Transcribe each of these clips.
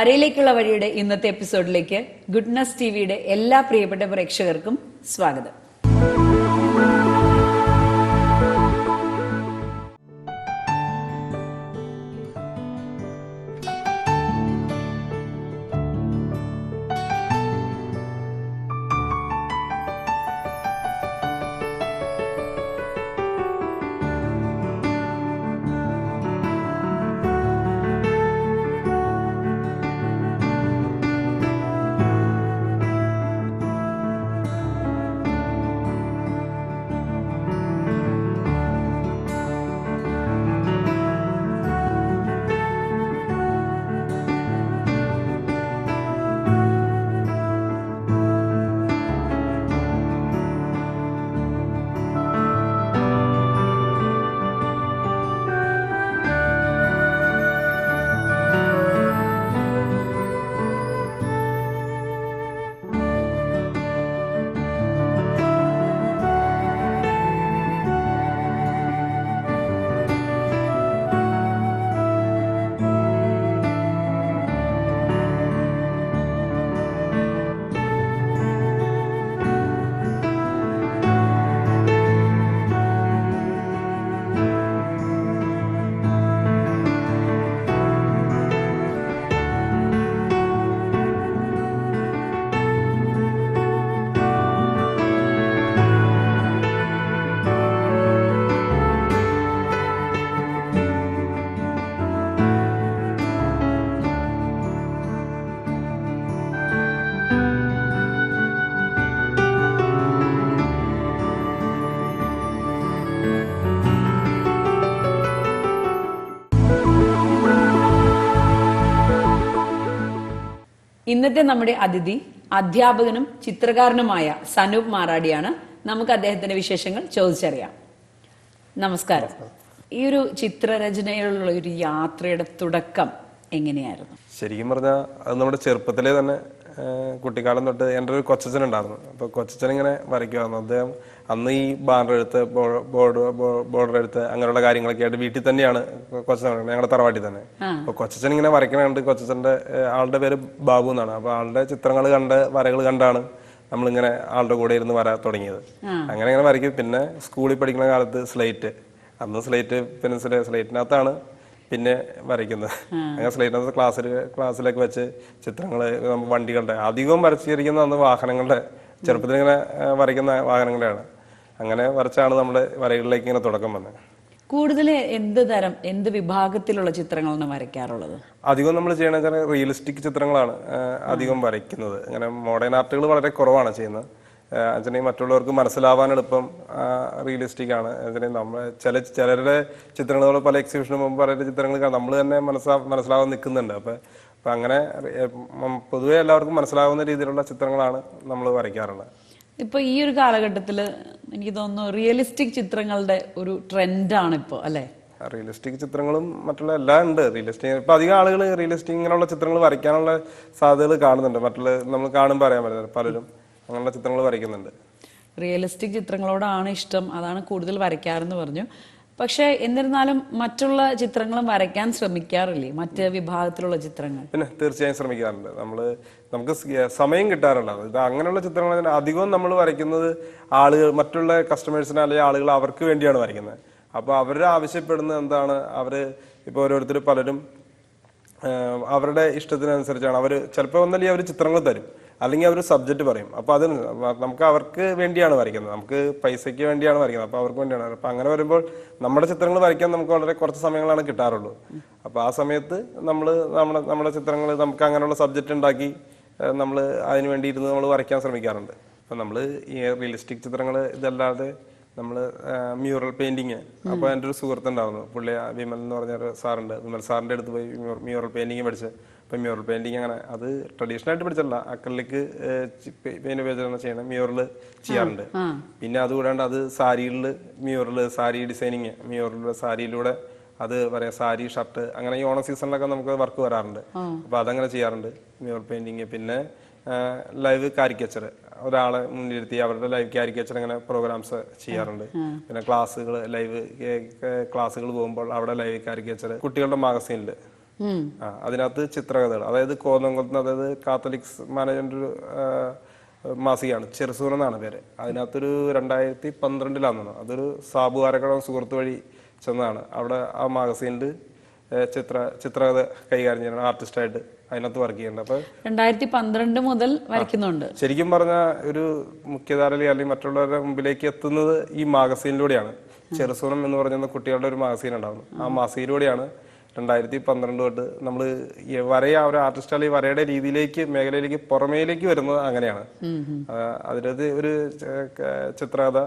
വരയിലേക്കുള്ള വഴിയുടെ ഇന്നത്തെ എപ്പിസോഡിലേക്ക് ഗുഡ്നസ് ടി വിയുടെ എല്ലാ പ്രിയപ്പെട്ട പ്രേക്ഷകർക്കും സ്വാഗതം. ഇന്നത്തെ നമ്മുടെ അതിഥി അധ്യാപകനും ചിത്രകാരനുമായ സനൂപ് മാറാടിയാണ്. നമുക്ക് അദ്ദേഹത്തിന്റെ വിശേഷങ്ങൾ ചോദിച്ചറിയാം. നമസ്കാരം. ഈ ഒരു ചിത്രരചനയിലുള്ള ഒരു യാത്രയുടെ തുടക്കം എങ്ങനെയായിരുന്നു? ശരിക്കും പറഞ്ഞാൽ അത് നമ്മുടെ ചെറുപ്പത്തിലെ തന്നെ കുട്ടിക്കാലം തൊട്ട് എന്റെ ഒരു കൊച്ചച്ഛൻ ഉണ്ടായിരുന്നു അപ്പോൾ കൊച്ചച്ഛൻ ഇങ്ങനെ വരയ്ക്കുമായിരുന്നു അദ്ദേഹം അന്ന് ഈ ബാനർ എടുത്ത് ബോർഡ് ബോർഡർ എടുത്ത് അങ്ങനെയുള്ള കാര്യങ്ങളൊക്കെ ആയിട്ട് വീട്ടിൽ തന്നെയാണ് കൊച്ചച്ഛൻ വരയ്ക്കുന്നത്, ഞങ്ങളുടെ തറവാട്ടിൽ തന്നെ. അപ്പോൾ കൊച്ചച്ഛൻ ഇങ്ങനെ വരയ്ക്കണ കണ്ട് കൊച്ചച്ഛന്റെ ആളുടെ പേര് ബാബു എന്നാണ്. അപ്പോൾ ആളുടെ ചിത്രങ്ങൾ കണ്ട് വരകൾ കണ്ടാണ് നമ്മളിങ്ങനെ ആളുടെ കൂടെ ഇരുന്ന് വര തുടങ്ങിയത്. അങ്ങനെ ഇങ്ങനെ വരയ്ക്കും. പിന്നെ സ്കൂളിൽ പഠിക്കുന്ന കാലത്ത് സ്ലേറ്റ് അന്ന് സ്ലേറ്റ് പെൻസിൽ സ്ലേറ്റിനകത്താണ് പിന്നെ വരയ്ക്കുന്നത്. അങ്ങനെ സ്ലേറ്റിനകത്ത് ക്ലാസ്സിൽ ക്ലാസ്സിലൊക്കെ വെച്ച് ചിത്രങ്ങൾ വണ്ടികളുടെ അധികവും വരച്ചിരിക്കുന്ന അന്ന് വാഹനങ്ങളുടെ ചെറുപ്പത്തിൽ ഇങ്ങനെ വരയ്ക്കുന്ന വാഹനങ്ങളുടെയാണ് അങ്ങനെ വരച്ചാണ് നമ്മുടെ വരകളിലേക്ക് ഇങ്ങനെ തുടക്കം വന്നത് കൂടുതൽ എന്ത് തരം എന്ത് വിഭാഗത്തിലുള്ള ചിത്രങ്ങളാണ് വരയ്ക്കാറുള്ളത്? അധികം നമ്മൾ ചെയ്യണ റിയലിസ്റ്റിക് ചിത്രങ്ങളാണ് അധികം വരയ്ക്കുന്നത്. അങ്ങനെ മോഡേൺ ആർട്ടുകൾ വളരെ കുറവാണ് ചെയ്യുന്നത്. അച്ഛനെ മറ്റുള്ളവർക്ക് മനസ്സിലാവാൻ എളുപ്പം റിയലിസ്റ്റിക് ആണ്. അതിനെ നമ്മൾ ചില ചിലരുടെ ചിത്രങ്ങൾ നമ്മൾ പല എക്സിബിഷന് മുമ്പ് പല ചിത്രങ്ങൾ നമ്മൾ തന്നെ മനസ്സിലാ മനസ്സിലാവാൻ നിൽക്കുന്നുണ്ട്. അപ്പം അപ്പം അങ്ങനെ പൊതുവേ പൊതുവെ എല്ലാവർക്കും മനസ്സിലാവുന്ന രീതിയിലുള്ള ചിത്രങ്ങളാണ് നമ്മൾ വരയ്ക്കാറുള്ളത്. ഇപ്പൊ ഈ ഒരു കാലഘട്ടത്തിൽ എനിക്ക് തോന്നുന്നു റിയലിസ്റ്റിക് ചിത്രങ്ങളുടെ ഒരു ട്രെൻഡാണ് ഇപ്പോ അല്ലെ? റിയലിസ്റ്റിക് ചിത്രങ്ങളും മറ്റുള്ള എല്ലാം ഉണ്ട്. റിയലിസ്റ്റിക് ഇപ്പൊ അധികം ആളുകൾ റിയലിസ്റ്റിക് ഇങ്ങനെയുള്ള ചിത്രങ്ങൾ വരയ്ക്കാനുള്ള സാധ്യതകൾ കാണുന്നുണ്ട്. മറ്റുള്ള നമ്മൾ കാണുമ്പോൾ അറിയാൻ പറ്റുന്നത് പലരും അങ്ങനെയുള്ള ചിത്രങ്ങൾ വരയ്ക്കുന്നുണ്ട്. റിയലിസ്റ്റിക് ചിത്രങ്ങളോടാണ് ഇഷ്ടം. അതാണ് കൂടുതൽ വരയ്ക്കാറെന്ന് പറഞ്ഞു. പക്ഷെ എന്നിരുന്നാലും മറ്റുള്ള ചിത്രങ്ങളും വരയ്ക്കാൻ ശ്രമിക്കാറില്ലേ? മറ്റ് വിഭാഗത്തിലുള്ള ചിത്രങ്ങൾ. പിന്നെ തീർച്ചയായും ശ്രമിക്കാറുണ്ട്. നമ്മൾ നമുക്ക് സമയം കിട്ടാറുണ്ട് ഇത് അങ്ങനെയുള്ള ചിത്രങ്ങൾ അധികവും നമ്മൾ വരയ്ക്കുന്നത് ആളുകൾ മറ്റുള്ള കസ്റ്റമേഴ്സിനെ അല്ലെങ്കിൽ ആളുകൾ അവർക്ക് വേണ്ടിയാണ് വരയ്ക്കുന്നത്. അപ്പോൾ അവർ ആവശ്യപ്പെടുന്നത് എന്താണ്? അവർ ഇപ്പോൾ ഓരോരുത്തർ പലരും അവരുടെ ഇഷ്ടത്തിനനുസരിച്ചാണ്. അവർ ചിലപ്പോൾ ഒന്നല്ലെങ്കിൽ അവർ ചിത്രങ്ങൾ തരും. അല്ലെങ്കിൽ അവർ സബ്ജക്റ്റ് പറയും. അപ്പോൾ അത് നമുക്ക് അവർക്ക് വേണ്ടിയാണ് വരയ്ക്കുന്നത്. നമുക്ക് പൈസയ്ക്ക് വേണ്ടിയാണ് വരയ്ക്കുന്നത്. അപ്പോൾ അവർക്ക് വേണ്ടിയാണ്. അപ്പോൾ അങ്ങനെ വരുമ്പോൾ നമ്മുടെ ചിത്രങ്ങൾ വരയ്ക്കാൻ നമുക്ക് വളരെ കുറച്ച് സമയങ്ങളാണ് കിട്ടാറുള്ളൂ. അപ്പോൾ ആ സമയത്ത് നമ്മൾ നമ്മുടെ നമ്മുടെ ചിത്രങ്ങൾ നമുക്ക് അങ്ങനെയുള്ള സബ്ജക്റ്റ് ഉണ്ടാക്കി നമ്മൾ അതിന് വേണ്ടി ഇരുന്ന് നമ്മൾ വരയ്ക്കാൻ ശ്രമിക്കാറുണ്ട്. അപ്പോൾ നമ്മൾ ഈ റിയലിസ്റ്റിക് ചിത്രങ്ങൾ ഇതല്ലാതെ നമ്മൾ മ്യൂറൽ പെയിന്റിങ് അപ്പോൾ എന്റെ ഒരു സുഹൃത്തുണ്ടായിരുന്നു. പുള്ളി വിമൽ എന്ന് പറഞ്ഞ ഒരു സാറുണ്ട്. വിമൽ സാറിന്റെ അടുത്ത് പോയി മ്യൂറൽ പെയിന്റിങ് പഠിച്ച്. അപ്പം മ്യൂറൽ പെയിന്റിങ് അങ്ങനെ അത് ട്രഡീഷണൽ ആയിട്ട് പഠിച്ചല്ല അക്രലിക്ക് പെയിന്റ് ഉപയോഗിച്ചാണ് ചെയ്യണം മ്യൂറൽ ചെയ്യാറുണ്ട്. പിന്നെ അതുകൂടാണ്ട് അത് സാരികളിൽ മ്യൂറൽ സാരി ഡിസൈനിങ് മ്യൂറൽ സാരിയിലൂടെ അത് പറയാം സാരി ഷർട്ട് അങ്ങനെ ഈ ഓണം സീസണിലൊക്കെ നമുക്ക് വർക്ക് വരാറുണ്ട്. അപ്പൊ അതങ്ങനെ ചെയ്യാറുണ്ട് മ്യൂറൽ പെയിന്റിങ് പിന്നെ ലൈവ് കാരിക്കേച്ചർ ഒരാളെ മുന്നിലിരുത്തി അവരുടെ ലൈവ് കാരിക്കേച്ചർ അങ്ങനെ പ്രോഗ്രാംസ് ചെയ്യാറുണ്ട്. പിന്നെ ക്ലാസ്സുകൾ ലൈവ് ക്ലാസ്സുകൾ പോകുമ്പോൾ അവിടെ ലൈവ് കാരിക്കേച്ചർ കുട്ടികളുടെ മാഗസീനിൽ അതിനകത്ത് ചിത്രകഥകൾ. അതായത് കോതംകുളത്ത് അതായത് കാത്തലിക്സ് മാനേജ്മെന്റ് ഒരു മാസികയാണ്. ചെറുസൂർ എന്നാണ് പേര്. അതിനകത്തൊരു രണ്ടായിരത്തി പന്ത്രണ്ടിലാണെന്ന് അതൊരു സാബു ആരക്കടം സുഹൃത്ത് വഴി ചെന്നതാണ്. അവിടെ ആ മാഗസീനിൽ ചിത്ര ചിത്രകഥ കൈകാര്യം ചെയ്യണം ആർട്ടിസ്റ്റായിട്ട് അതിനകത്ത് വർക്ക് ചെയ്യുന്നുണ്ട്. അപ്പൊ രണ്ടായിരത്തി പന്ത്രണ്ട് മുതൽ വരയ്ക്കുന്നുണ്ട്. ശരിക്കും പറഞ്ഞ ഒരു മുഖ്യധാരയിൽ അല്ലെങ്കിൽ മറ്റുള്ളവരുടെ മുമ്പിലേക്ക് എത്തുന്നത് ഈ മാഗസീനിലൂടെയാണ്. ചെറുസൂണം എന്ന് പറഞ്ഞ കുട്ടികളുടെ ഒരു മാഗസീൻ ഉണ്ടാവുന്നു. ആ. മാസികയിലൂടെയാണ് രണ്ടായിരത്തി പന്ത്രണ്ട് തൊട്ട് നമ്മൾ വരയ ഒരു ആർട്ടിസ്റ്റ് അല്ലെങ്കിൽ വരയുടെ രീതിയിലേക്ക് മേഖലയിലേക്ക് പുറമേലേക്ക് വരുന്നത് അങ്ങനെയാണ്. അതിലത് ഒരു ചിത്രകഥ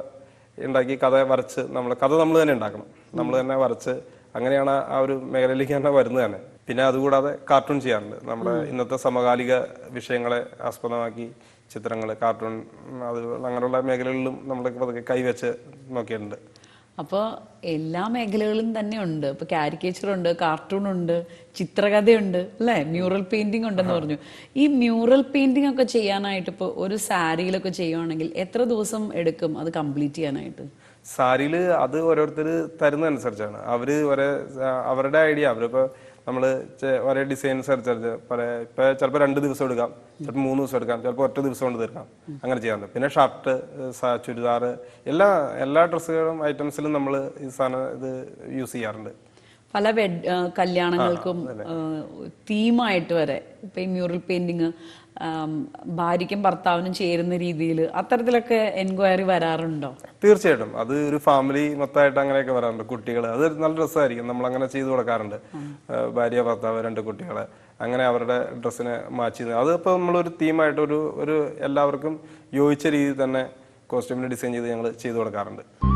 ഉണ്ടാക്കി കഥ വരച്ച് നമ്മൾ കഥ നമ്മൾ തന്നെ ഉണ്ടാക്കണം. നമ്മൾ തന്നെ വരച്ച് അങ്ങനെയാണ് ആ ഒരു മേഖലയിലേക്ക് തന്നെ വരുന്നത് തന്നെ. പിന്നെ അതുകൂടാതെ കാർട്ടൂൺ ചെയ്യാറുണ്ട്. നമ്മുടെ ഇന്നത്തെ സമകാലിക വിഷയങ്ങളെ ആസ്പദമാക്കി ചിത്രങ്ങൾ കാർട്ടൂൺ അത് അങ്ങനെയുള്ള മേഖലകളിലും നമ്മൾ പതുക്കെ കൈവച്ച് നോക്കിയിട്ടുണ്ട്. അപ്പോൾ എല്ലാ മേഖലകളും തന്നെ ഉണ്ട്. ഇപ്പൊ കാരിക്കേച്ചർ ഉണ്ട് കാർട്ടൂൺ ഉണ്ട് ചിത്രകഥയുണ്ട് അല്ലെ? മ്യൂറൽ പെയിന്റിംഗ് ഉണ്ടെന്ന് പറഞ്ഞു. ഈ മ്യൂറൽ പെയിന്റിംഗ് ഒക്കെ ചെയ്യാനായിട്ട് ഇപ്പോൾ ഒരു സാരിയിലൊക്കെ ചെയ്യുവാണെങ്കിൽ എത്ര ദിവസം എടുക്കും അത് കംപ്ലീറ്റ് ചെയ്യാനായിട്ട്? സാരിയിൽ അത് ഓരോരുത്തർ തരുന്നതനുസരിച്ചാണ്. അവർ ഒരേ അവരുടെ ഐഡിയ അവരിപ്പോ നമ്മൾ ചെ- ഒരേ ഡിസൈൻസ് അനുസരിച്ച് പല ഇപ്പൊ ചിലപ്പോൾ രണ്ട് ദിവസം എടുക്കാം ചിലപ്പോൾ മൂന്ന് ദിവസം എടുക്കാം ചിലപ്പോൾ ഒറ്റ ദിവസം കൊണ്ട് തീർക്കാം. അങ്ങനെ ചെയ്യാറുണ്ട് പിന്നെ ഷർട്ട് ചുരിദാർ എല്ലാ എല്ലാ ഡ്രസ്സുകളും ഐറ്റംസിലും നമ്മൾ ഈ സാധനം ഇത് യൂസ് ചെയ്യാറുണ്ട്. പല വെഡ് കല്യാണങ്ങൾക്കും തീമായിട്ട് വരെ ഇപ്പൊ ഈ മ്യൂറൽ പെയിന്റിങ് ഭാര്യയ്ക്കും ഭർത്താവിനും ചേരുന്ന രീതിയിൽ അത്തരത്തിലൊക്കെ എൻക്വയറി വരാറുണ്ടോ? തീർച്ചയായിട്ടും. അത് ഒരു ഫാമിലി മൊത്തമായിട്ട് അങ്ങനെയൊക്കെ വരാറുണ്ട്. കുട്ടികൾ അത് നല്ല ഡ്രസ്സായിരിക്കും നമ്മൾ അങ്ങനെ ചെയ്തു കൊടുക്കാറുണ്ട്. ഭാര്യ ഭർത്താവ് രണ്ട് കുട്ടികളെ. അങ്ങനെ അവരുടെ ഡ്രസ്സിനെ മാച്ച് ചെയ്ത്. അതിപ്പോൾ നമ്മളൊരു തീമായിട്ട് ഒരു ഒരു എല്ലാവർക്കും യോജിച്ച രീതിയിൽ തന്നെ കോസ്റ്റ്യൂമിന് ഡിസൈൻ ചെയ്ത് ഞങ്ങൾ ചെയ്തു കൊടുക്കാറുണ്ട്.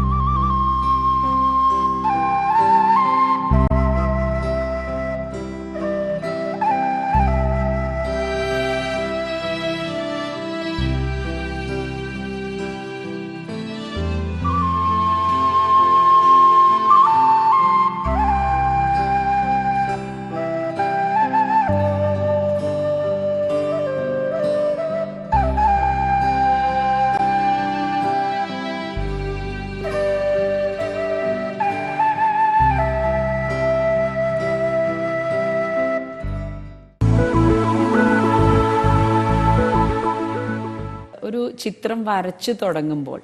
ചിത്രം വരച്ചു തുടങ്ങുമ്പോൾ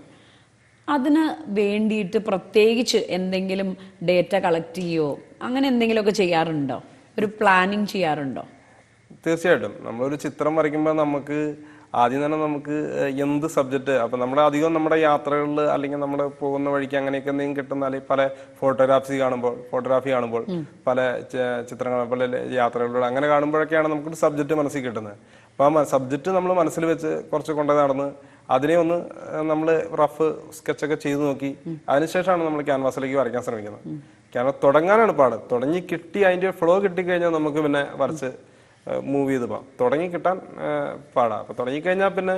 അതിന് വേണ്ടിയിട്ട് പ്രത്യേകിച്ച് എന്തെങ്കിലും ഡേറ്റ കളക്ട് ചെയ്യോ? അങ്ങനെ എന്തെങ്കിലുമൊക്കെ ചെയ്യാറുണ്ടോ? ഒരു പ്ലാനിങ് ചെയ്യാറുണ്ടോ? തീർച്ചയായിട്ടും. നമ്മളൊരു ചിത്രം വരയ്ക്കുമ്പോൾ നമുക്ക് ആദ്യം തന്നെ നമുക്ക് എന്ത് സബ്ജക്റ്റ് അപ്പം നമ്മുടെ അധികം നമ്മുടെ യാത്രകളിൽ അല്ലെങ്കിൽ നമ്മൾ പോകുന്ന വഴിക്ക് അങ്ങനെയൊക്കെ എന്തെങ്കിലും കിട്ടുന്ന അല്ലെങ്കിൽ പല ഫോട്ടോഗ്രാഫ്സ് കാണുമ്പോൾ ഫോട്ടോഗ്രാഫി കാണുമ്പോൾ പല ചിത്രങ്ങൾ പല യാത്രകളിലൂടെ അങ്ങനെ കാണുമ്പോഴൊക്കെയാണ് നമുക്കൊരു സബ്ജക്റ്റ് മനസ്സിൽ കിട്ടുന്നത്. അപ്പൊ ആ സബ്ജക്റ്റ് നമ്മൾ മനസ്സിൽ വെച്ച് കുറച്ച് കൊണ്ടു നടന്ന് അതിനെ ഒന്ന് നമ്മൾ റഫ് സ്കെച്ചൊക്കെ ചെയ്ത് നോക്കി. അതിനുശേഷമാണ് നമ്മൾ ക്യാൻവാസിലേക്ക് വരയ്ക്കാൻ ശ്രമിക്കുന്നത്. ക്യാൻവാസ് തുടങ്ങാനാണ് പാട്. തുടങ്ങി കിട്ടി അതിന്റെ ഫ്ലോ കിട്ടിക്കഴിഞ്ഞാൽ നമുക്ക് പിന്നെ വരച്ച് മൂവ് ചെയ്ത് പോകാം. തുടങ്ങി കിട്ടാൻ പാടാണ് അപ്പം തുടങ്ങിക്കഴിഞ്ഞാൽ പിന്നെ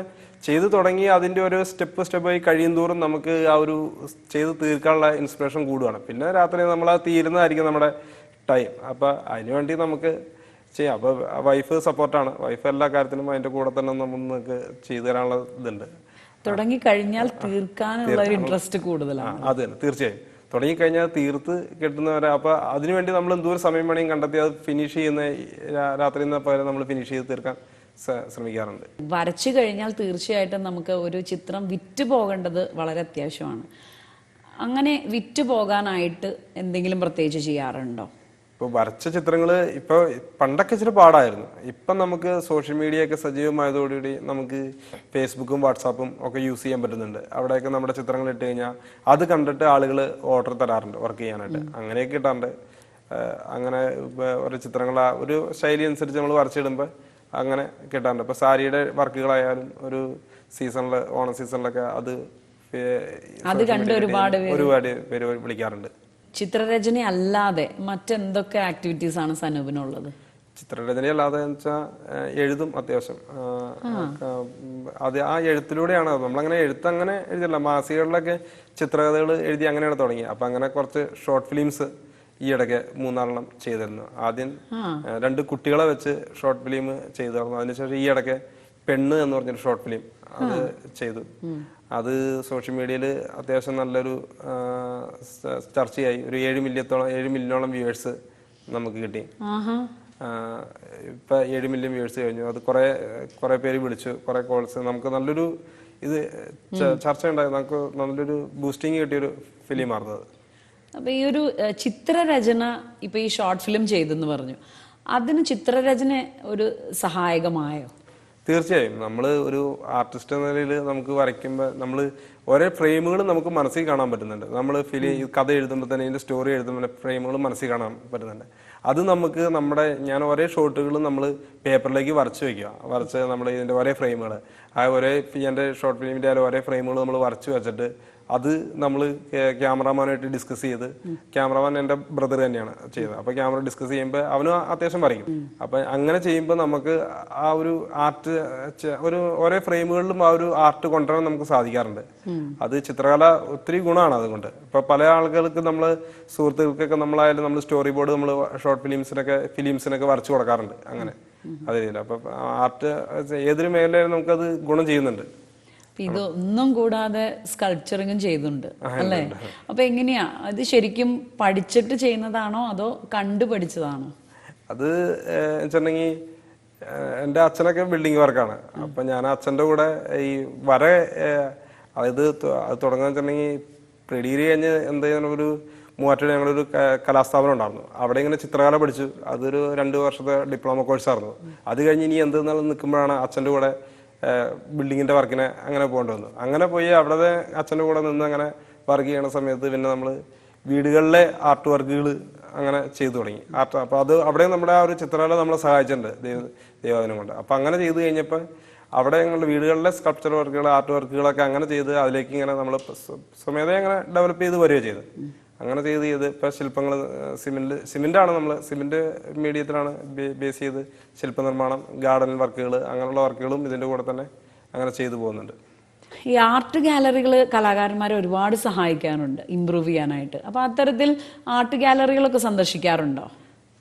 ചെയ്ത് തുടങ്ങി അതിന്റെ ഒരു സ്റ്റെപ്പ് സ്റ്റെപ്പായി കഴിയും തോറും നമുക്ക് ആ ഒരു ചെയ്ത് തീർക്കാനുള്ള ഇൻസ്പിറേഷൻ കൂടുകയാണ് പിന്നെ രാത്രി നമ്മൾ ആ തീരുന്നതായിരിക്കും നമ്മുടെ ടൈം അപ്പം അതിനുവേണ്ടി നമുക്ക് ചെയ്യാം. അപ്പൊ വൈഫ് സപ്പോർട്ടാണ് വൈഫ് എല്ലാ കാര്യത്തിലും അതിന്റെ കൂടെ തന്നെ നമുക്ക് ചെയ്തു തരാനുള്ള ഇതുണ്ട്. തുടങ്ങി കഴിഞ്ഞാൽ തീർക്കാനുള്ള ഒരു ഇൻട്രസ്റ്റ് കൂടുതലാണ്. അത് തന്നെ. തീർച്ചയായും. തുടങ്ങിക്കഴിഞ്ഞാൽ തീർത്ത് കിട്ടുന്നവരെ അപ്പൊ അതിനുവേണ്ടി നമ്മൾ എന്തോരം സമയം വേണമെങ്കിൽ കണ്ടെത്തി അത് ഫിനിഷ് ചെയ്യുന്ന രാത്രി പോലെ നമ്മൾ ഫിനിഷ് ചെയ്ത് തീർക്കാൻ ശ്രമിക്കാറുണ്ട്. വരച്ചു കഴിഞ്ഞാൽ തീർച്ചയായിട്ടും നമുക്ക് ഒരു ചിത്രം വിറ്റ് പോകേണ്ടത് വളരെ അത്യാവശ്യമാണ്. അങ്ങനെ വിറ്റ് പോകാനായിട്ട് എന്തെങ്കിലും പ്രത്യേകിച്ച് ചെയ്യാറുണ്ടോ? ഇപ്പൊ വരച്ച ചിത്രങ്ങൾ ഇപ്പൊ പണ്ടൊക്കെ ഇച്ചിരി പാടായിരുന്നു. ഇപ്പൊ നമുക്ക് സോഷ്യൽ മീഡിയ ഒക്കെ സജീവമായതോടുകൂടി നമുക്ക് ഫേസ്ബുക്കും വാട്സാപ്പും ഒക്കെ യൂസ് ചെയ്യാൻ പറ്റുന്നുണ്ട്. അവിടെയൊക്കെ നമ്മുടെ ചിത്രങ്ങൾ ഇട്ട് കഴിഞ്ഞാൽ അത് കണ്ടിട്ട് ആളുകൾ ഓർഡർ തരാറുണ്ട് വർക്ക് ചെയ്യാനായിട്ട്. അങ്ങനെയൊക്കെ ഇട്ടാറുണ്ട് അങ്ങനെ ഇപ്പൊ ഓരോ ചിത്രങ്ങൾ ആ ഒരു ശൈലി അനുസരിച്ച് നമ്മൾ വരച്ചിടുമ്പോൾ അങ്ങനെ കിട്ടാറുണ്ട്. ഇപ്പൊ സാരിയുടെ വർക്കുകളായാലും ഒരു സീസണിൽ ഓണ സീസണിലൊക്കെ അത് ഒരുപാട് ഒരുപാട് പേര് വിളിക്കാറുണ്ട്. ചിത്രരചന അല്ലാതെ മറ്റെന്തൊക്കെ ആക്ടിവിറ്റീസ് ആണ് സനൂപിനുള്ളത്? ചിത്രരചന അല്ലാതെ വെച്ചാൽ എഴുതും അത്യാവശ്യം. അത് ആ എഴുത്തിലൂടെയാണ്. നമ്മളങ്ങനെ എഴുത്ത് അങ്ങനെ എഴുതില്ല. മാസികകളിലൊക്കെ ചിത്രകഥകൾ എഴുതി അങ്ങനെയാണ് തുടങ്ങിയത് അപ്പൊ അങ്ങനെ കുറച്ച് ഷോർട്ട് ഫിലിംസ് ഈ ഇടയ്ക്ക് മൂന്നാലെണ്ണം ചെയ്തിരുന്നു. ആദ്യം രണ്ട് കുട്ടികളെ വെച്ച് ഷോർട്ട് ഫിലിം ചെയ്തിരുന്നു അതിനുശേഷം ഈ ഇടയ്ക്ക് പെണ്ണ് എന്ന് പറഞ്ഞൊരു ഷോർട്ട് ഫിലിം അത് ചെയ്തു. അത് സോഷ്യൽ മീഡിയയിൽ അത്യാവശ്യം നല്ലൊരു ചർച്ചയായി. ഒരു ഏഴ് മില്യത്തോളം ഏഴ് മില്യണോളം വ്യൂവേഴ്സ് നമുക്ക് കിട്ടി. ഇപ്പം ഏഴ് മില്യൺ വ്യൂവേഴ്സ് കഴിഞ്ഞു. അത് കുറേ കുറേ പേര് വിളിച്ചു. കുറേ കോൾസ്. നമുക്ക് നല്ലൊരു ഇത് ചർച്ച ഉണ്ടായി. നമുക്ക് നല്ലൊരു ബൂസ്റ്റിംഗ് കിട്ടിയൊരു ഫിലിമായിരുന്നു അത്. അപ്പൊ ഈ ഒരു ചിത്രരചന ഇപ്പൊ ഈ ഷോർട്ട് ഫിലിം ചെയ്തെന്ന് പറഞ്ഞു. അതിന് ചിത്രരചന ഒരു സഹായകമായോ? തീർച്ചയായും. നമ്മൾ ഒരു ആർട്ടിസ്റ്റ് എന്ന നിലയിൽ നമുക്ക് വരയ്ക്കുമ്പോൾ നമ്മൾ ഓരോ ഫ്രെയിമുകൾ നമുക്ക് മനസ്സിൽ കാണാൻ പറ്റുന്നുണ്ട്. നമ്മൾ ഫിലി കഥ എഴുതുമ്പോൾ തന്നെ ഇതിന്റെ സ്റ്റോറി എഴുതുമ്പോൾ ഫ്രെയിമുകൾ മനസ്സിൽ കാണാൻ പറ്റുന്നുണ്ട്. അത് നമുക്ക് നമ്മുടെ ഞാൻ ഒരേ ഷോട്ടുകൾ നമ്മൾ പേപ്പറിലേക്ക് വരച്ച് വയ്ക്കുക വരച്ച് നമ്മൾ ഇതിന്റെ ഒരേ ഫ്രെയിമുകൾ ആ ഒരേ എന്റെ ഷോർട്ട് ഫിലിമിന്റെ ആയാലും ഒരേ ഫ്രെയിമുകൾ നമ്മൾ വരച്ച് വെച്ചിട്ട് അത് നമ്മൾ ക്യാമറാമാനായിട്ട് ഡിസ്കസ് ചെയ്ത് ക്യാമറാമാൻ എന്റെ ബ്രദർ തന്നെയാണ് ചെയ്തത്. അപ്പോൾ ക്യാമറ ഡിസ്കസ് ചെയ്യുമ്പോൾ അവനും അത്യാവശ്യം വരയ്ക്കും. അപ്പം അങ്ങനെ ചെയ്യുമ്പോൾ നമുക്ക് ആ ഒരു ആർട്ട് ഒരു ഓരോ ഫ്രെയിമുകളിലും ആ ഒരു ആർട്ട് കൊണ്ടുവരാൻ നമുക്ക് സാധിക്കാറുണ്ട്. അത് ചിത്രകല ഒത്തിരി ഗുണമാണ് അതുകൊണ്ട്. ഇപ്പൊ പല ആളുകൾക്ക് നമ്മൾ സുഹൃത്തുക്കൾക്കൊക്കെ നമ്മളായാലും നമ്മൾ സ്റ്റോറി ബോർഡ് നമ്മൾ ഷോർട്ട് ഫിലിംസിനൊക്കെ ഫിലിംസിനൊക്കെ വരച്ചു കൊടുക്കാറുണ്ട്. അങ്ങനെ. അതെ അപ്പൊ ആർട്ട് ഏതൊരു മേഖലയിലും നമുക്കത് ഗുണം ചെയ്യുന്നുണ്ട്. ഇതൊന്നും കൂടാതെ സ്കൾപ്ചറിങ്ങും ചെയ്തുണ്ട് അല്ലേ? അപ്പൊ എങ്ങനെയാ? അത് ശരിക്കും പഠിച്ചിട്ട് ചെയ്യുന്നതാണോ അതോ കണ്ടു പഠിച്ചതാണോ അത് വെച്ചിട്ടുണ്ടെങ്കിൽ എന്റെ എന്റെ അച്ഛനൊക്കെ ബിൽഡിംഗ് വർക്കാണ് അപ്പൊ ഞാൻ അച്ഛന്റെ കൂടെ ഈ വര അതായത് അത് തുടങ്ങാന്ന് വെച്ചിട്ടുണ്ടെങ്കിൽ പ്രിഡിഗ്രി കഴിഞ്ഞ് എന്തെങ്കിലും ഒരു മൂവാറ്റുപുഴ ഞങ്ങളൊരു കലാസ്ഥാപനം ഉണ്ടായിരുന്നു. അവിടെ ഇങ്ങനെ ചിത്രകല പഠിച്ചു. അതൊരു രണ്ട് വർഷത്തെ ഡിപ്ലോമ കോഴ്സായിരുന്നു അത് കഴിഞ്ഞ് ഇനി എന്ത് നിൽക്കുമ്പോഴാണ് അച്ഛന്റെ കൂടെ ബിൽഡിങ്ങിന്റെ വർക്കിനെ അങ്ങനെ പോകേണ്ടി വന്നു. അങ്ങനെ പോയി അവിടെ അച്ഛന്റെ കൂടെ നിന്ന് അങ്ങനെ വർക്ക് ചെയ്യണ സമയത്ത് പിന്നെ നമ്മൾ വീടുകളിലെ ആർട്ട് വർക്കുകൾ അങ്ങനെ ചെയ്തു തുടങ്ങി. ആർട്ട് അപ്പോൾ അത് അവിടെ നമ്മുടെ ആ ഒരു ചിത്രകല നമ്മളെ സഹായിച്ചിട്ടുണ്ട് ദൈവ ദൈവദിനം കൊണ്ട്. അപ്പോൾ അങ്ങനെ ചെയ്തു കഴിഞ്ഞപ്പോൾ അവിടെ ഞങ്ങളുടെ വീടുകളിലെ സ്കൾപ്ചർ വർക്കുകൾ ആർട്ട് വർക്കുകളൊക്കെ അങ്ങനെ ചെയ്ത് അതിലേക്ക് ഇങ്ങനെ നമ്മൾ സ്വമേധ അങ്ങനെ ഡെവലപ്പ് ചെയ്ത് വരിക ചെയ്ത് അങ്ങനെ ചെയ്ത് ചെയ്ത് ഇപ്പോൾ ശില്പങ്ങൾ സിമെന്റ് സിമെന്റാണ് നമ്മൾ സിമെന്റ് മീഡിയത്തിലാണ് ബേസ് ചെയ്ത് ശില്പനിർമ്മാണം ഗാർഡൻ വർക്കുകൾ അങ്ങനെയുള്ള വർക്കുകളും ഇതിന്റെ കൂടെ തന്നെ അങ്ങനെ ചെയ്തു പോകുന്നുണ്ട്. ഈ ആർട്ട് ഗാലറികൾ കലാകാരന്മാരെ ഒരുപാട് സഹായിക്കാറുണ്ട് ഇമ്പ്രൂവ് ചെയ്യാനായിട്ട്. അപ്പൊ അത്തരത്തിൽ ആർട്ട് ഗാലറികളൊക്കെ സന്ദർശിക്കാറുണ്ടോ?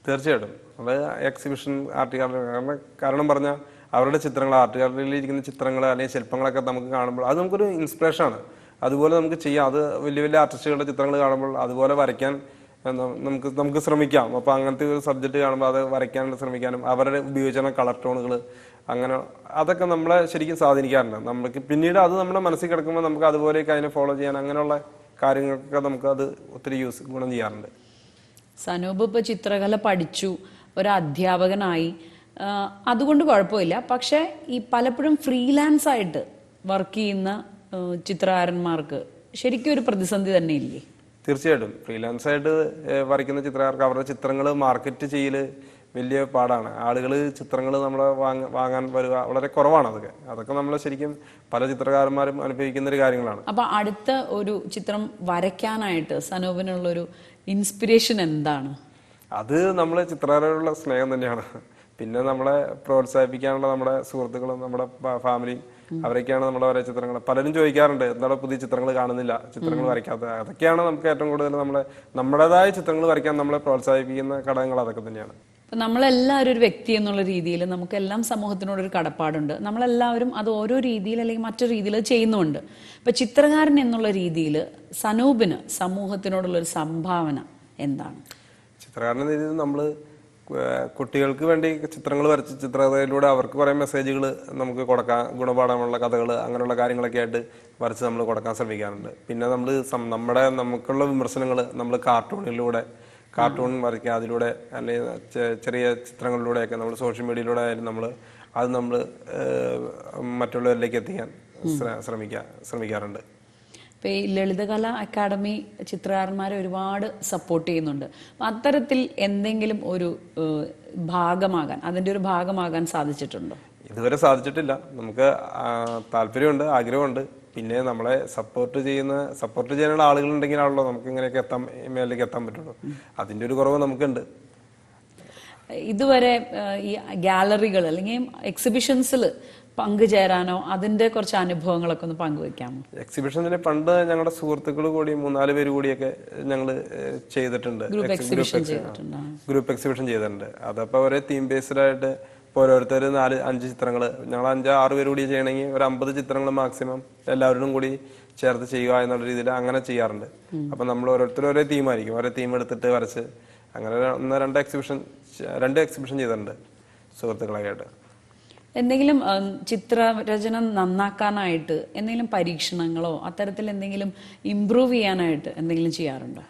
തീർച്ചയായിട്ടും. അത് എക്സിബിഷൻ ആർട്ട് ഗാലറി കാരണം കാരണം പറഞ്ഞാൽ അവരുടെ ചിത്രങ്ങൾ ആർട്ട് ഗാലറിയിൽ ഇരിക്കുന്ന ചിത്രങ്ങൾ അല്ലെങ്കിൽ ശില്പങ്ങളൊക്കെ നമുക്ക് കാണുമ്പോൾ അത് നമുക്കൊരു ഇൻസ്പിറേഷൻ ആണ് അതുപോലെ നമുക്ക് ചെയ്യാം. അത് വലിയ വലിയ ആർട്ടിസ്റ്റുകളുടെ ചിത്രങ്ങൾ കാണുമ്പോൾ അതുപോലെ വരയ്ക്കാൻ നമുക്ക് നമുക്ക് ശ്രമിക്കാം. അപ്പോൾ അങ്ങനത്തെ ഒരു സബ്ജക്റ്റ് കാണുമ്പോൾ അത് വരയ്ക്കാൻ ശ്രമിക്കാനും അവരുടെ ഉപയോഗിച്ചിരുന്ന കളർ ടോണുകൾ അങ്ങനെ അതൊക്കെ നമ്മളെ ശരിക്കും സ്വാധീനിക്കാറുണ്ട്. നമുക്ക് പിന്നീട് അത് നമ്മുടെ മനസ്സിൽ കിടക്കുമ്പോൾ നമുക്ക് അതുപോലെയൊക്കെ അതിനെ ഫോളോ ചെയ്യാൻ അങ്ങനെയുള്ള കാര്യങ്ങൾക്കൊക്കെ നമുക്ക് അത് ഒത്തിരി യൂസ് ഗുണം ചെയ്യാറുണ്ട്. സനൂപ് ഇപ്പൊ ചിത്രകല പഠിച്ചു ഒരു അധ്യാപകനായി. അതുകൊണ്ട് കുഴപ്പമില്ല. പക്ഷെ ഈ പലപ്പോഴും ഫ്രീലാൻസ് ആയിട്ട് വർക്ക് ചെയ്യുന്ന ചിത്രകാരന്മാർക്ക് ശരിക്കും ഒരു പ്രതിസന്ധി തന്നെ ഇല്ലേ തീർച്ചയായിട്ടും. ഫ്രീലാൻസ് ആയിട്ട് വരയ്ക്കുന്ന ചിത്രകാർക്ക് അവരുടെ ചിത്രങ്ങൾ മാർക്കറ്റ് ചെയ്യൽ വലിയ പാടാണ്. ആളുകൾ ചിത്രങ്ങൾ നമ്മളെ വാങ്ങ വാങ്ങാൻ വരിക വളരെ കുറവാണ് അതൊക്കെ. അതൊക്കെ നമ്മൾ ശരിക്കും പല ചിത്രകാരന്മാരും അനുഭവിക്കുന്ന ഒരു കാര്യങ്ങളാണ്. അപ്പൊ അടുത്ത ഒരു ചിത്രം വരയ്ക്കാനായിട്ട് സനോപിനുള്ളൊരു ഇൻസ്പിറേഷൻ എന്താണ്? അത് നമ്മളെ ചിത്രകാരോടുള്ള സ്നേഹം തന്നെയാണ്. പിന്നെ നമ്മളെ പ്രോത്സാഹിപ്പിക്കാനുള്ള നമ്മുടെ സുഹൃത്തുക്കളും നമ്മുടെ ഫാമിലിയും അവരൊക്കെയാണ് നമ്മൾ ഓരോ ചിത്രങ്ങൾ. പലരും ചോദിക്കാറുണ്ട് എന്താണ് പുതിയ ചിത്രങ്ങൾ കാണുന്നില്ല ചിത്രങ്ങൾ വരയ്ക്കാത്ത. അതൊക്കെയാണ് നമുക്ക് ഏറ്റവും കൂടുതൽ നമ്മളെ നമ്മുടേതായ ചിത്രങ്ങൾ വരയ്ക്കാൻ നമ്മളെ പ്രോത്സാഹിപ്പിക്കുന്ന ഘടകങ്ങൾ അതൊക്കെ തന്നെയാണ്. നമ്മളെല്ലാവരും ഒരു വ്യക്തി എന്നുള്ള രീതിയിൽ നമുക്കെല്ലാം സമൂഹത്തിനോടൊരു കടപ്പാടുണ്ട്. നമ്മളെല്ലാവരും അത് ഓരോ രീതിയിൽ അല്ലെങ്കിൽ മറ്റൊരു രീതിയിൽ ചെയ്യുന്നുണ്ട് ഇപ്പൊ ചിത്രകാരൻ എന്നുള്ള രീതിയിൽ സനൂപിന് സമൂഹത്തിനോടുള്ള ഒരു സംഭാവന എന്താണ്? ചിത്രകാരൻ നമ്മൾ കുട്ടികൾക്ക് വേണ്ടി ചിത്രങ്ങൾ വരച്ച് ചിത്രകഥയിലൂടെ അവർക്ക് കുറേ മെസ്സേജുകൾ നമുക്ക് കൊടുക്കാൻ ഗുണപാഠമുള്ള കഥകൾ അങ്ങനെയുള്ള കാര്യങ്ങളൊക്കെ ആയിട്ട് വരച്ച് നമ്മൾ കൊടുക്കാൻ ശ്രമിക്കാറുണ്ട്. പിന്നെ നമ്മൾ നമ്മുടെ നമുക്കുള്ള വിമർശനങ്ങൾ നമ്മൾ കാർട്ടൂണിലൂടെ കാർട്ടൂൺ വരയ്ക്കുക അതിലൂടെ അല്ലെങ്കിൽ ചെറിയ ചിത്രങ്ങളിലൂടെയൊക്കെ നമ്മൾ സോഷ്യൽ മീഡിയയിലൂടെ ആയാലും നമ്മൾ അത് നമ്മൾ മറ്റുള്ളവരിലേക്ക് എത്തിക്കാൻ ശ്രമിക്കുക ശ്രമിക്കാറുണ്ട്. ഇപ്പൊ ഈ ലളിതകല അക്കാദമി ചിത്രകാരന്മാരെ ഒരുപാട് സപ്പോർട്ട് ചെയ്യുന്നുണ്ട്. അപ്പം അത്തരത്തിൽ എന്തെങ്കിലും ഒരു ഭാഗമാകാൻ അതിന്റെ ഒരു ഭാഗമാകാൻ സാധിച്ചിട്ടുണ്ടോ? ഇതുവരെ സാധിച്ചിട്ടില്ല. നമുക്ക് താല്പര്യമുണ്ട് ആഗ്രഹമുണ്ട്. പിന്നെ നമ്മളെ സപ്പോർട്ട് ചെയ്യുന്ന സപ്പോർട്ട് ചെയ്യാനുള്ള ആളുകളുണ്ടെങ്കിലാണല്ലോ നമുക്ക് ഇങ്ങനെയൊക്കെ എത്താൻ മേലേക്ക് എത്താൻ പറ്റുള്ളൂ. അതിന്റെ ഒരു കുറവ് നമുക്കുണ്ട്. ഇതുവരെ ഈ ഗാലറികൾ അല്ലെങ്കിൽ എക്സിബിഷൻസിൽ പങ്കുചേരാനോ അതിന്റെ കുറച്ച് അനുഭവങ്ങളൊക്കെ ഒന്ന് പങ്കുവെക്കാമോ? എക്സിബിഷനിൽ പണ്ട് ഞങ്ങളുടെ സുഹൃത്തുക്കൾ കൂടി മൂന്നാൽ പേര് കൂടിയൊക്കെ ഞങ്ങൾ ചെയ്തിട്ടുണ്ട്. ഗ്രൂപ്പ് എക്സിബിഷൻ ചെയ്തിട്ടുണ്ട്? ഗ്രൂപ്പ് എക്സിബിഷൻ ചെയ്തിട്ടുണ്ട്. അതപ്പോൾ ഒരേ തീം ബേസ്ഡ് ആയിട്ട് ഓരോരുത്തർ നാല് അഞ്ച് ചിത്രങ്ങൾ ഞങ്ങൾ അഞ്ച് ആറ് പേര് കൂടി ചെയ്യണമെങ്കിൽ ഒരു അമ്പത് ചിത്രങ്ങൾ മാക്സിമം എല്ലാവരും കൂടി ചേർത്ത് ചെയ്യുക എന്നുള്ള രീതിയിൽ അങ്ങനെ ചെയ്യാറുണ്ട്. അപ്പം നമ്മൾ ഓരോരുത്തരും ഓരോ തീമായിരിക്കും ഓരോ തീം എടുത്തിട്ട് വരച്ച്. അങ്ങനെ ഒരു ഒന്ന് രണ്ട് എക്സിബിഷൻ രണ്ട് എക്സിബിഷൻ ചെയ്തിട്ടുണ്ട് സുഹൃത്തുക്കളൊക്കെ ആയിട്ട് എന്തെങ്കിലും ചിത്രരചന നന്നാക്കാനായിട്ട് എന്തെങ്കിലും പരീക്ഷണങ്ങളോ അത്തരത്തിൽ എന്തെങ്കിലും ഇമ്പ്രൂവ് ചെയ്യാനായിട്ട് എന്തെങ്കിലും ചെയ്യാറുണ്ടോ?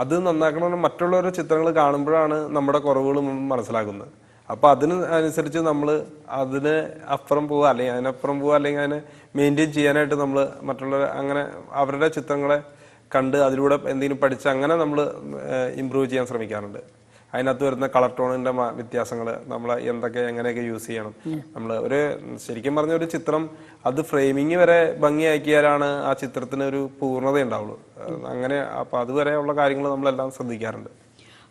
അത് നന്നാക്കണമെന്ന് മറ്റുള്ളവരുടെ ചിത്രങ്ങൾ കാണുമ്പോഴാണ് നമ്മുടെ കുറവുകൾ മനസ്സിലാക്കുന്നത്. അപ്പൊ അതിന് അനുസരിച്ച് നമ്മൾ അതിന് അപ്പുറം പോവുക അല്ലെങ്കിൽ അതിനപ്പുറം പോവുക അല്ലെങ്കിൽ അതിനെ മെയിന്റെയിൻ ചെയ്യാനായിട്ട് നമ്മൾ മറ്റുള്ള അങ്ങനെ അവരുടെ ചിത്രങ്ങളെ കണ്ട് അതിലൂടെ എന്തെങ്കിലും പഠിച്ച് അങ്ങനെ നമ്മൾ ഇമ്പ്രൂവ് ചെയ്യാൻ ശ്രമിക്കാറുണ്ട്. അതിനകത്ത് വരുന്ന കളർ ടോണിന്റെ വ്യത്യാസങ്ങൾ നമ്മൾ എന്തൊക്കെ എങ്ങനെയൊക്കെ യൂസ് ചെയ്യണം. നമ്മൾ ഒരു ശരിക്കും പറഞ്ഞ ഒരു ചിത്രം അത് ഫ്രെയിമിങ് വരെ ഭംഗിയാക്കിയാലാണ് ആ ചിത്രത്തിന് ഒരു പൂർണത ഉണ്ടാവുള്ളൂ. അങ്ങനെ അപ്പൊ അതുവരെയുള്ള കാര്യങ്ങൾ നമ്മളെല്ലാം ശ്രദ്ധിക്കാറുണ്ട്.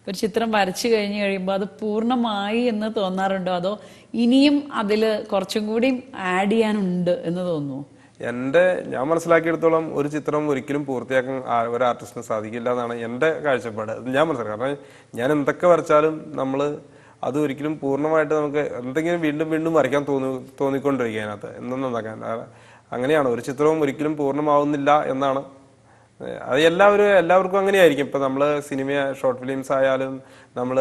ഒരു ചിത്രം വരച്ചു കഴിഞ്ഞു കഴിയുമ്പോൾ അത് പൂർണമായി എന്ന് തോന്നാറുണ്ടോ? അതോ ഇനിയും അതിൽ കുറച്ചും കൂടി ആഡ് ചെയ്യാനുണ്ട് എന്ന് തോന്നുന്നു? എന്റെ ഞാൻ മനസ്സിലാക്കിയെടുത്തോളം ഒരു ചിത്രം ഒരിക്കലും പൂർത്തിയാക്കാൻ ഒരു ആർട്ടിസ്റ്റിന് സാധിക്കില്ല എന്നാണ് എന്റെ കാഴ്ചപ്പാട്. ഞാൻ മനസ്സിലാക്കാം. കാരണം ഞാൻ എന്തൊക്കെ വരച്ചാലും നമ്മൾ അത് ഒരിക്കലും പൂർണമായിട്ട് നമുക്ക് എന്തെങ്കിലും വീണ്ടും വീണ്ടും വരയ്ക്കാൻ തോന്നി തോന്നിക്കൊണ്ടിരിക്കുക അതിനകത്ത്. എന്നും നന്നാക്കാൻ. അങ്ങനെയാണ്. ഒരു ചിത്രവും ഒരിക്കലും പൂർണമാവുന്നില്ല എന്നാണ്. അത് എല്ലാവരും എല്ലാവർക്കും അങ്ങനെയായിരിക്കും. ഇപ്പം നമ്മൾ സിനിമ ഷോർട്ട് ഫിലിംസ് ആയാലും നമ്മൾ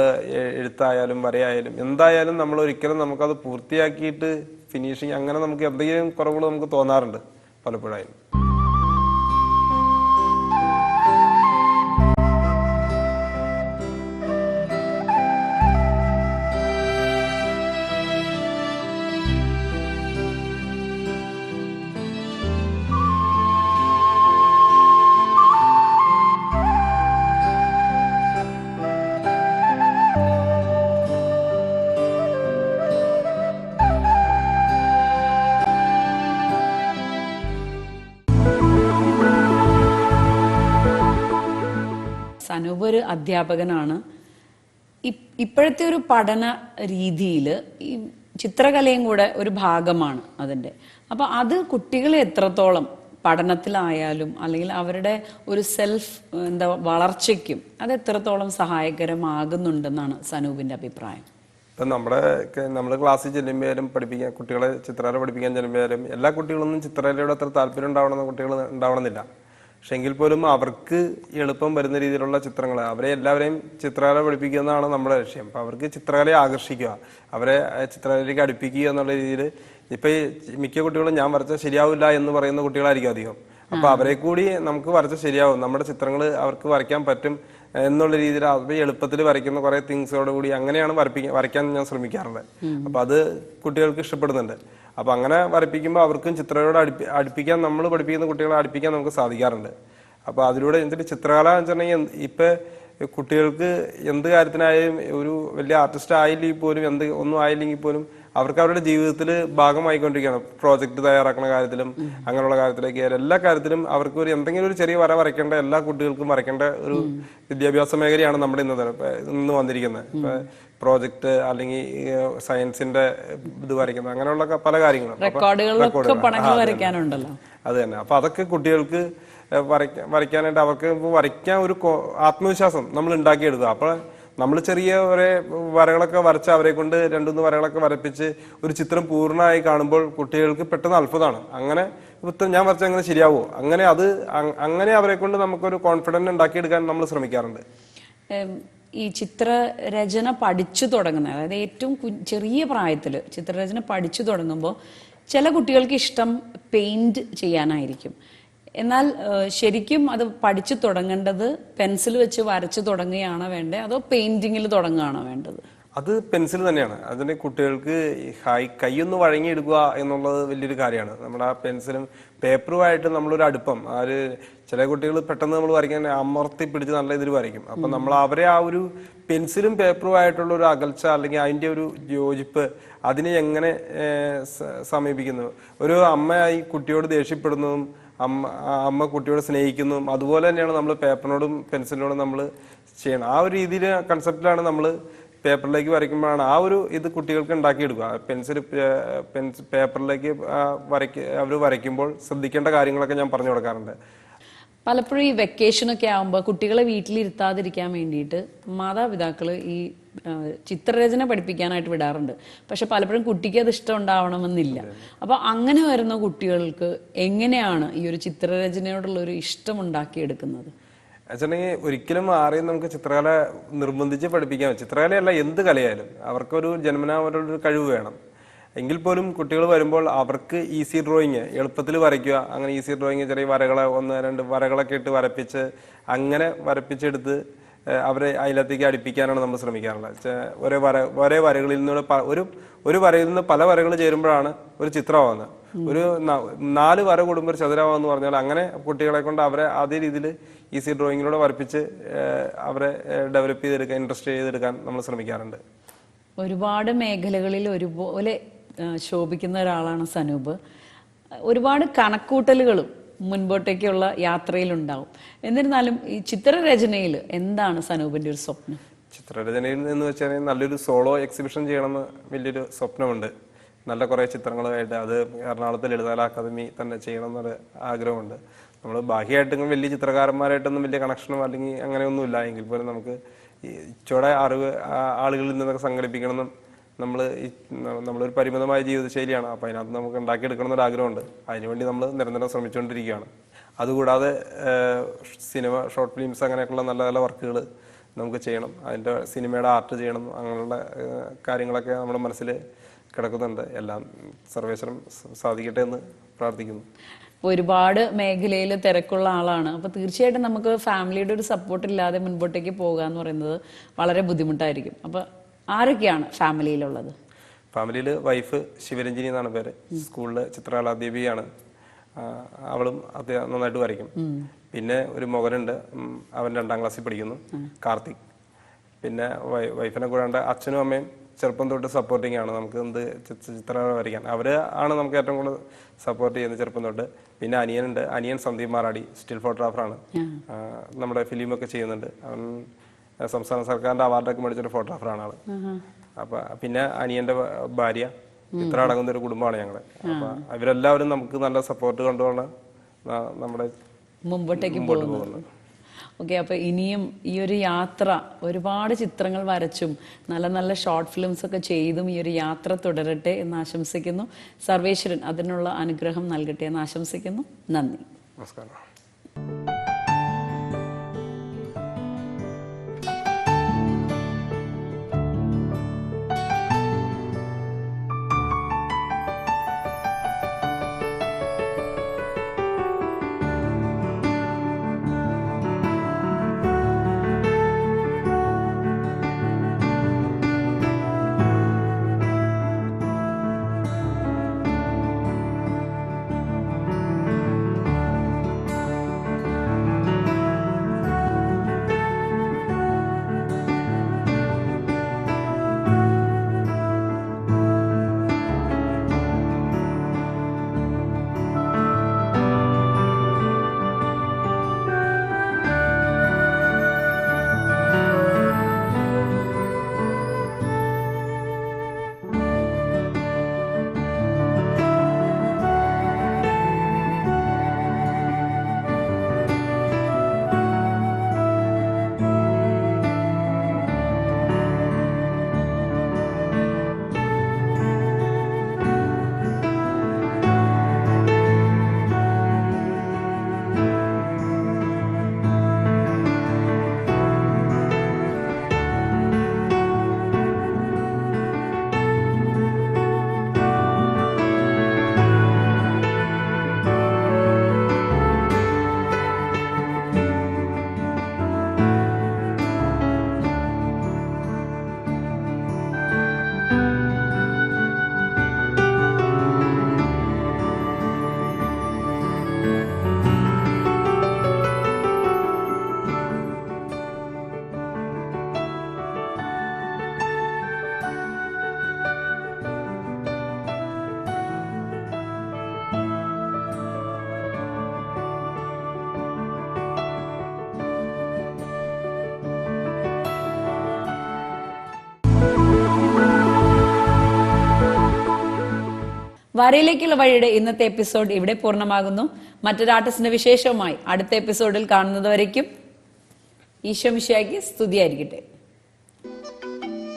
എഴുത്തായാലും വരയായാലും എന്തായാലും നമ്മൾ ഒരിക്കലും നമുക്കത് പൂർത്തിയാക്കിയിട്ട് ഫിനിഷിങ് അങ്ങനെ നമുക്ക് എന്തെങ്കിലും കുറവുകൾ നമുക്ക് തോന്നാറുണ്ട് പലപ്പോഴായും. സനൂപ് ഒരു അധ്യാപകനാണ് ഇപ്പോഴത്തെ ഒരു പഠന രീതിയിൽ ഈ ചിത്രകലയും കൂടെ ഒരു ഭാഗമാണ് അതിന്റെ അപ്പൊ അത് കുട്ടികളെ എത്രത്തോളം പഠനത്തിലായാലും അല്ലെങ്കിൽ അവരുടെ ഒരു സെൽഫ് എന്താ വളർച്ചയ്ക്കും അത് എത്രത്തോളം സഹായകരമാകുന്നുണ്ടെന്നാണ് സനൂപിന്റെ അഭിപ്രായം. ഇപ്പൊ നമ്മുടെ നമ്മുടെ ക്ലാസ്സിൽ ചെല്ലുമ്പോഴും പഠിപ്പിക്കാൻ കുട്ടികളെ ചിത്രകല പഠിപ്പിക്കാൻ ചെല്ലുമ്പോഴും എല്ലാ കുട്ടികളൊന്നും ചിത്രകലയോട് അത്ര താല്പര്യം ഉണ്ടാവണമെന്ന് കുട്ടികൾ ഉണ്ടാവണമെന്നില്ല. പക്ഷെ എങ്കിൽ പോലും അവർക്ക് എളുപ്പം വരുന്ന രീതിയിലുള്ള ചിത്രങ്ങൾ അവരെ എല്ലാവരെയും ചിത്രകല പഠിപ്പിക്കുക എന്നാണ് നമ്മുടെ ലക്ഷ്യം. അപ്പൊ അവർക്ക് ചിത്രകലയെ ആകർഷിക്കുക അവരെ ചിത്രകലയിലേക്ക് അടുപ്പിക്കുക എന്നുള്ള രീതിയിൽ ഇപ്പൊ മിക്ക കുട്ടികളും ഞാൻ വരച്ച ശരിയാവില്ല എന്ന് പറയുന്ന കുട്ടികളായിരിക്കും അധികം. അപ്പൊ അവരെ കൂടി നമുക്ക് വരച്ച ശരിയാവും. നമ്മുടെ ചിത്രങ്ങൾ അവർക്ക് വരയ്ക്കാൻ പറ്റും എന്നുള്ള രീതിയിൽ അവർ എളുപ്പത്തിൽ വരയ്ക്കുന്ന കുറെ തിങ്സോട് കൂടി അങ്ങനെയാണ് വരപ്പിക്കാൻ വരയ്ക്കാൻ ഞാൻ ശ്രമിക്കാറുള്ളത്. അപ്പൊ അത് കുട്ടികൾക്ക് ഇഷ്ടപ്പെടുന്നുണ്ട്. അപ്പൊ അങ്ങനെ വരപ്പിക്കുമ്പോൾ അവർക്കും ചിത്രകലയോട് അടുപ്പി അടുപ്പിക്കാൻ നമ്മൾ പഠിപ്പിക്കുന്ന കുട്ടികളെ അടുപ്പിക്കാൻ നമുക്ക് സാധിക്കാറുണ്ട്. അപ്പോൾ അതിലൂടെ എന്തിട്ട് ചിത്രകല എന്ന് വെച്ചിട്ടുണ്ടെങ്കിൽ ഇപ്പൊ കുട്ടികൾക്ക് എന്ത് കാര്യത്തിനായാലും ഒരു വലിയ ആർട്ടിസ്റ്റ് ആയില്ലെങ്കിൽ പോലും എന്ത് ഒന്നും ആയില്ലെങ്കിൽ പോലും അവർക്ക് അവരുടെ ജീവിതത്തിൽ ഭാഗമായിക്കൊണ്ടിരിക്കുകയാണ്. പ്രോജക്റ്റ് തയ്യാറാക്കുന്ന കാര്യത്തിലും അങ്ങനെയുള്ള കാര്യത്തിലേക്ക് എല്ലാ കാര്യത്തിലും അവർക്ക് ഒരു എന്തെങ്കിലും ഒരു ചെറിയ വര വരയ്ക്കേണ്ട എല്ലാ കുട്ടികൾക്കും വരയ്ക്കേണ്ട ഒരു വിദ്യാഭ്യാസ മേഖലയാണ് നമ്മുടെ ഇന്നത്തെ ഇന്ന് വന്നിരിക്കുന്നത്. പ്രോജക്റ്റ് അല്ലെങ്കിൽ സയൻസിന്റെ ഇത് വരയ്ക്കുന്നത്. അങ്ങനെയുള്ള പല കാര്യങ്ങളും റെക്കോർഡുകൾ. അതെ. തന്നെ. അപ്പൊ അതൊക്കെ കുട്ടികൾക്ക് വരയ്ക്കാൻ വരയ്ക്കാനായിട്ട് അവർക്ക് വരയ്ക്കാൻ ഒരു ആത്മവിശ്വാസം നമ്മൾ ഉണ്ടാക്കിയെടുക്കുക അപ്പോൾ നമ്മൾ ചെറിയ ഒരേ വരകളൊക്കെ വരച്ച് അവരെ കൊണ്ട് രണ്ടുമൂന്ന് വരകളൊക്കെ വരപ്പിച്ച് ഒരു ചിത്രം പൂർണമായി കാണുമ്പോൾ കുട്ടികൾക്ക് പെട്ടെന്ന് അത്ഭുതമാണ്. അങ്ങനെ ഇപ്പം ഞാൻ വരച്ച അങ്ങനെ ശരിയാവോ? അങ്ങനെ അത് അങ്ങനെ അവരെ കൊണ്ട് നമുക്കൊരു കോൺഫിഡൻസ് ഉണ്ടാക്കിയെടുക്കാൻ നമ്മൾ ശ്രമിക്കാറുണ്ട്. ഈ ചിത്രരചന പഠിച്ചു തുടങ്ങുന്നത്. അതായത് ഏറ്റവും ചെറിയ പ്രായത്തിൽ ചിത്രരചന പഠിച്ചു തുടങ്ങുമ്പോൾ ചില കുട്ടികൾക്ക് ഇഷ്ടം പെയിന്റ് ചെയ്യാനായിരിക്കും. എന്നാൽ ശരിക്കും അത് പഠിച്ചു തുടങ്ങേണ്ടത് പെൻസിൽ വെച്ച് വരച്ചു തുടങ്ങുകയാണോ വേണ്ടത് അതോ പെയിന്റിങ്ങിൽ തുടങ്ങുകയാണോ വേണ്ടത്? അത് പെൻസിൽ തന്നെയാണ്. അതിന് കുട്ടികൾക്ക് ഹൈ കൈയൊന്ന് വഴങ്ങിയെടുക്കുക എന്നുള്ളത് വലിയൊരു കാര്യമാണ്. നമ്മുടെ ആ പെൻസിലും പേപ്പറുമായിട്ട് നമ്മളൊരു അടുപ്പം ആ ഒരു ചില കുട്ടികൾ പെട്ടെന്ന് നമ്മൾ വരയ്ക്കാൻ അമർത്തി പിടിച്ച് നല്ല ഇതിൽ വരയ്ക്കും. അപ്പൊ നമ്മൾ അവരെ ആ ഒരു പെൻസിലും പേപ്പറും ആയിട്ടുള്ള ഒരു അകൽച്ച അല്ലെങ്കിൽ അതിന്റെ ഒരു യോജിപ്പ് അതിനെ എങ്ങനെ സമീപിക്കുന്നു. ഒരു അമ്മയായി കുട്ടിയോട് ദേഷ്യപ്പെടുന്നതും അമ്മ അമ്മ കുട്ടിയോട് സ്നേഹിക്കുന്നതും അതുപോലെ തന്നെയാണ് നമ്മൾ പേപ്പറിനോടും പെൻസിലിനോടും നമ്മൾ ചെയ്യണം. ആ ഒരു രീതിയിൽ കൺസെപ്റ്റിലാണ് നമ്മൾ പേപ്പറിലേക്ക് വരയ്ക്കുമ്പോഴാണ് ആ ഒരു ഇത് കുട്ടികൾക്ക് ഉണ്ടാക്കിയെടുക്കുക. പെൻസിൽ പെൻസിൽ പേപ്പറിലേക്ക് വരയ്ക്ക അവർ വരയ്ക്കുമ്പോൾ ശ്രദ്ധിക്കേണ്ട കാര്യങ്ങളൊക്കെ ഞാൻ പറഞ്ഞു കൊടുക്കാറുണ്ട്. പലപ്പോഴും ഈ വെക്കേഷനൊക്കെ ആകുമ്പോൾ കുട്ടികളെ വീട്ടിലിരുത്താതിരിക്കാൻ വേണ്ടിയിട്ട് മാതാപിതാക്കൾ ഈ ചിത്രരചന പഠിപ്പിക്കാനായിട്ട് വിടാറുണ്ട്. പക്ഷെ പലപ്പോഴും കുട്ടിക്ക് അത് ഇഷ്ടം ഉണ്ടാവണമെന്നില്ല. അപ്പൊ അങ്ങനെ വരുന്ന കുട്ടികൾക്ക് എങ്ങനെയാണ് ഈ ഒരു ചിത്രരചനയോടുള്ള ഒരു ഇഷ്ടം ഉണ്ടാക്കിയെടുക്കുന്നത്? വെച്ചിട്ടുണ്ടെങ്കിൽ ഒരിക്കലും ആരെയും നമുക്ക് ചിത്രകല നിർബന്ധിച്ച് പഠിപ്പിക്കാൻ ചിത്രകലയല്ല എന്ത് കലയായാലും അവർക്കൊരു ജന്മനാ അവരുടെ കഴിവ് വേണം. എങ്കിൽ പോലും കുട്ടികൾ വരുമ്പോൾ അവർക്ക് ഈസി ഡ്രോയിങ് എളുപ്പത്തിൽ വരയ്ക്കുക. അങ്ങനെ ഈസി ഡ്രോയിങ് ചെറിയ വരകളെ ഒന്ന് രണ്ട് വരകളൊക്കെ ഇട്ട് വരപ്പിച്ച് അങ്ങനെ വരപ്പിച്ചെടുത്ത് അവരെ അതിലത്തേക്ക് അടുപ്പിക്കാനാണ് നമ്മൾ ശ്രമിക്കാറുള്ളത്. ഒരേ വര ഒരേ വരകളിൽ നിന്ന് ഒരു ഒരു വരയിൽ നിന്ന് പല വരകൾ ചേരുമ്പോഴാണ് ഒരു ചിത്രമാവുന്നത്. ഒരു നാല് വര കൂടുമ്പോൾ ഒരു ചതുരമാവെന്ന് പറഞ്ഞാൽ അങ്ങനെ കുട്ടികളെ കൊണ്ട് അവരെ അതേ രീതിയിൽ ഈസി ഡ്രോയിങ്ങിലൂടെ വരപ്പിച്ച് അവരെ ഡെവലപ്പ് ചെയ്തെടുക്കാൻ ഇൻട്രസ്റ്റ് ചെയ്തെടുക്കാൻ നമ്മൾ ശ്രമിക്കാറുണ്ട്. ഒരുപാട് മേഖലകളിൽ ഒരുപോലെ ശോഭിക്കുന്ന ഒരാളാണ് സനൂപ്. ഒരുപാട് കണക്കൂട്ടലുകളും മുൻപോട്ടേക്കുള്ള യാത്രയിലുണ്ടാവും. എന്നിരുന്നാലും ഈ ചിത്രരചനയിൽ എന്താണ് സനൂപിന്റെ ഒരു സ്വപ്നം? ചിത്രരചനയിൽ എന്ന് വെച്ചാൽ നല്ലൊരു സോളോ എക്സിബിഷൻ ചെയ്യണമെന്ന് വലിയൊരു സ്വപ്നമുണ്ട്. നല്ല കുറേ ചിത്രങ്ങളുമായിട്ട് അത് എറണാകുളത്തെ ലളിതകല അക്കാദമി തന്നെ ചെയ്യണം എന്നൊരു ആഗ്രഹമുണ്ട്. നമ്മൾ ബാഹ്യമായിട്ടും വലിയ ചിത്രകാരന്മാരായിട്ടൊന്നും വലിയ കണക്ഷനും അല്ലെങ്കിൽ അങ്ങനെയൊന്നും ഇല്ല എങ്കിൽ പോലും നമുക്ക് ഇച്ചോടെ അറിവ് ആളുകളിൽ നിന്നൊക്കെ സംഘടിപ്പിക്കണമെന്നും നമ്മൾ നമ്മളൊരു പരിമിതമായ ജീവിതശൈലിയാണ്. അപ്പോൾ അതിനകത്ത് നമുക്ക് ഉണ്ടാക്കിയെടുക്കണം എന്നൊരു ആഗ്രഹമുണ്ട്. അതിനുവേണ്ടി നമ്മൾ നിരന്തരം ശ്രമിച്ചുകൊണ്ടിരിക്കുകയാണ്. അതുകൂടാതെ സിനിമ ഷോർട്ട് ഫിലിംസ് അങ്ങനെയൊക്കെയുള്ള നല്ല നല്ല വർക്കുകൾ നമുക്ക് ചെയ്യണം. അതിന്റെ സിനിമയുടെ ആർട്ട് ചെയ്യണം. അങ്ങനെയുള്ള കാര്യങ്ങളൊക്കെ നമ്മുടെ മനസ്സിൽ കിടക്കുന്നുണ്ട്. എല്ലാം സർവേശ്വരം സാധിക്കട്ടെ എന്ന് പ്രാർത്ഥിക്കുന്നു. ഒരുപാട് മേഖലയിൽ തിരക്കുള്ള ആളാണ്. അപ്പോൾ തീർച്ചയായിട്ടും നമുക്ക് ഫാമിലിയുടെ ഒരു സപ്പോർട്ട് ഇല്ലാതെ മുൻപോട്ടേക്ക് പോകുക എന്ന് പറയുന്നത് വളരെ ബുദ്ധിമുട്ടായിരിക്കും. അപ്പൊ ആരൊക്കെയാണ് ഫാമിലിയിലുള്ളത്? ഫാമിലിയിൽ വൈഫ് ശിവരഞ്ജിനി എന്നാണ് പേര്. സ്കൂളിൽ ചിത്രകലാധ്യാപികയാണ് ദേവിയാണ് അവളും അത്യാവശ്യം നന്നായിട്ട് വരയ്ക്കും. പിന്നെ ഒരു മകനുണ്ട്. അവൻ രണ്ടാം ക്ലാസ്സിൽ പഠിക്കുന്നു. കാർത്തിക്. പിന്നെ വൈഫിനെ കൂടാണ്ട് അച്ഛനും അമ്മയും ചെറുപ്പം തൊട്ട് സപ്പോർട്ടിങ് ആണ്. നമുക്ക് എന്ത് ചിത്രം വരയ്ക്കാൻ. അവർ ആണ് നമുക്ക് ഏറ്റവും കൂടുതൽ സപ്പോർട്ട് ചെയ്യുന്നത് ചെറുപ്പം തൊട്ട്. പിന്നെ അനിയനുണ്ട്. അനിയൻ സന്ദീപ് മാറാടി സ്റ്റിൽ ഫോട്ടോഗ്രാഫറാണ് നമ്മുടെ ഫിലിമൊക്കെ ചെയ്യുന്നുണ്ട്. അവൻ സംസ്ഥാന സർക്കാരിന്റെ അവാർഡൊക്കെ മേടിച്ചൊരു ഫോട്ടോഗ്രാഫറാണ് ആൾ. അപ്പൊ പിന്നെ അനിയന്റെ ഭാര്യ. ഇത്ര അടങ്ങുന്ന ഒരു കുടുംബമാണ് ഞങ്ങൾ. അപ്പൊ ഇവരെല്ലാവരും നമുക്ക് നല്ല സപ്പോർട്ട് കണ്ടുകൊണ്ട് നമ്മുടെ മുമ്പോട്ടേക്ക് മുമ്പോട്ട് പോകുന്നത്. ഓക്കെ അപ്പൊ ഇനിയും ഈ ഒരു യാത്ര ഒരുപാട് ചിത്രങ്ങൾ വരച്ചും നല്ല നല്ല ഷോർട്ട് ഫിലിംസ് ഒക്കെ ചെയ്തും ഈ ഒരു യാത്ര തുടരട്ടെ എന്ന് ആശംസിക്കുന്നു. സർവേശ്വരൻ അതിനുള്ള അനുഗ്രഹം നൽകട്ടെ എന്ന് ആശംസിക്കുന്നു. നന്ദി. നമസ്കാരം. വരയിലേക്കുള്ള വഴിയുടെ ഇന്നത്തെ എപ്പിസോഡ് ഇവിടെ പൂർണമാകുന്നു. മറ്റൊരു ആർട്ടിസ്റ്റിന്റെ വിശേഷവുമായി അടുത്ത എപ്പിസോഡിൽ കാണുന്നതുവരേക്കും ഈശോ മിശിയാക്കി സ്തുതിയായിരിക്കട്ടെ.